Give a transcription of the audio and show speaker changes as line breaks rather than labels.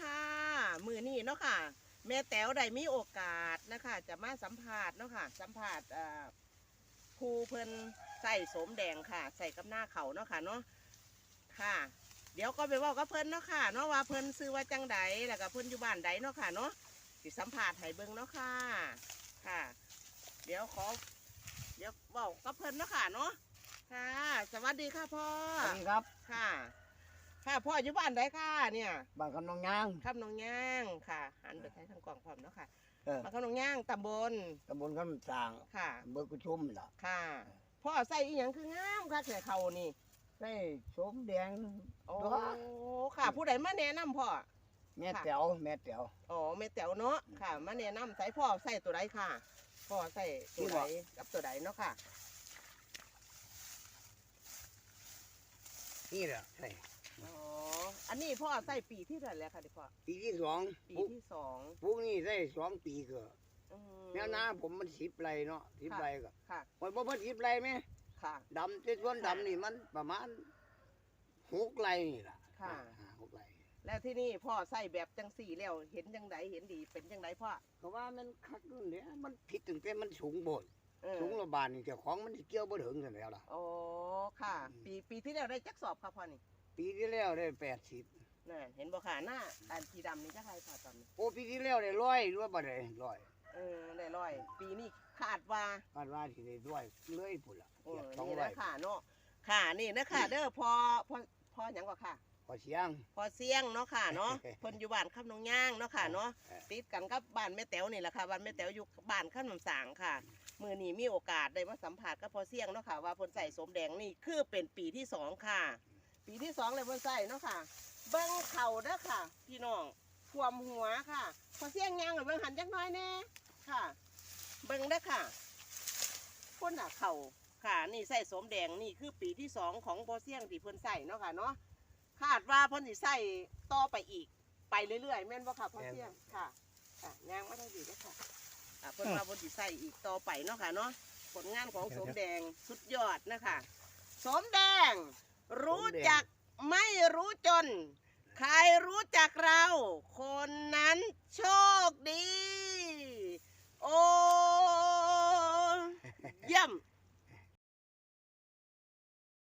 ค่ะมือนี้เนาะค่ะ แม่แต๋วได้มีโอกาสนะคะ จะมาสัมภาษณ์เนาะค่ะ สัมภาษณ์เอ่อครูเพิ่นใส่สมแดงค่ะ ใส่กับหน้าเขาเนาะค่ะเนาะค่ะ เดี๋ยวก็ไปเว่ากับเพิ่นเนาะค่ะเนาะว่าเพิ่นซื้อว่าจังใดแล้วก็เพิ่นอยู่บ้านใดเนาะค่ะเนาะสิสัมภาษณ์ให้เบิ่งเนาะค่ะค่ะ เดี๋ยวขอเดี๋ยวเว้ากับเพิ่นเนาะค่ะเนาะค่ะ สวัสดีค่ะพ่อ
สวัสดีครับ
ค่ะ ค่ะพ่ออยู่บ้านใดค่ะเนี่ย
บ้านคำนองยาง
ข้ามหนองย่างค่ะ หันไปใช้ทางกล่องพร้อมเนาะค่ะ
เออ
มาข้ามหนองย่างตำบล
ตำบลคำสาง
ค่ะ
อำเบอร์กุชุมล่ะ
ค่ะพ่อใส่อีหยังคืองามค่ะแต่เขานี่
ได้สมแดง
โอ้
ตัว
ค่ะ ผู้ใดมาแนะนำพ่อ
แม่
ค่ะ
แต๋วแม่แต๋ว
อ๋อแม่แต๋วเนาะค่ะ มาแนะนำใส่พ่อใส่ตัวใดค่ะพ่อใส่ตัวใดกับตัวใดเนาะค่ะ
นี่แหละใช่
อ๋ออั นนี้พ่อใส่ปีที่เท่าไหร่แล้วค่ะดิพ่อ
ปีที่สอง
ปี
ปุ๊ก
ที่สอง
ปุ๊กนี่ได้สองปีเกิด
อืม
แนวนาผมมันสิบไรเนาะสิบ
ค่ะ
ไรก็
ค่ะ
มันบ่เพิ่นสิบไรไหม
ค่ะ
ดำแต่ส่วนดำนี่มันประมาณหกไรนี่ล่ะ
ค่ะ
อ่าหกไร
แล้วที่นี่พ่อใส่แบบจังสี่แล้วเห็นจังไดเห็นดีเป็นจังไดพ่อ
ก็ว่ามันคักนู่นเนี่ยมันผิดตั้งแต่มันสูงโบด
เออ
สูงระบาดนี่เจ้าของมันสิเกี่ยวบ่ถึงกันแล้วล่ะ
โอ้ค่ะ
อืม
ปีปีที่แล้วได้จักสอบค่ะพ่อนี่
ปีที่แล้วได้แปดสิบ
น่ะเห็นบ่ค่ะหน้าอันสีดำนี่จักใครค่ะตอนนี้
โอ้ปีที่แล้วได้ร้อยหรือว่าบ่ได้ร้อย
เออได้ร้อยปีนี้ขาดว่า
คาดว่าสิได้ร้อยเลยพุ่นล่ะ
โอ้
เกือบสอง
นี่
ร้อ
นะ
ย
ค่ะเนาะค่ะนี่นะค่ะเด้อพอพอพอหยังกว่าค่ะ
พอเสียง
พอเสียงเนาะค่ะเนาะ เพิ่นอยู่บ้านข้ามหนองย่างเนาะค่ะเนาะ
เออ
ติดกันกับบ้านแม่แต๋วนี่แหละค่ะบ้านแม่แต๋วอยู่บ้านข้ามหนองสางค่ะ มือนี้มีโอกาสได้มาสัมผัสกับพอเสียงเนาะค่ะว่าเพิ่นใส่สมแดงนี่คือเป็นปีที่สองค่ะ ปีที่สองเลยเพิ่นใส่เนาะค่ะ เบิ้งเข่าเด้อค่ะ พี่น้องท่วมหัวค่ะ พอเสียงยางหรือเบิ้งหันจักน้อยแน่ค่ะ เบิ้งเด้อค่ะคนน่ะเข่าค่ะ นี่ใส่สมแดงนี่คือปีที่สองของพอเสียงที่เพิ่นใส่เนาะค่ะเนาะคาดว่าเพิ่นสิใส่ต่อไปอีกไปเรื่อยๆแม่นบ่ค่ะพอเสียงค่ะค่ะยางไมาได้ดีเด้อค่ะอะเพิ่นว่าเพิ่นสิใส่อีกต่อไปเนาะค่ะเนาะผลงานของสมแดงสุดยอดนะคะสมแดง รู้จักไม่รู้จน ใครรู้จักเรา คนนั้นโชคดี โอ้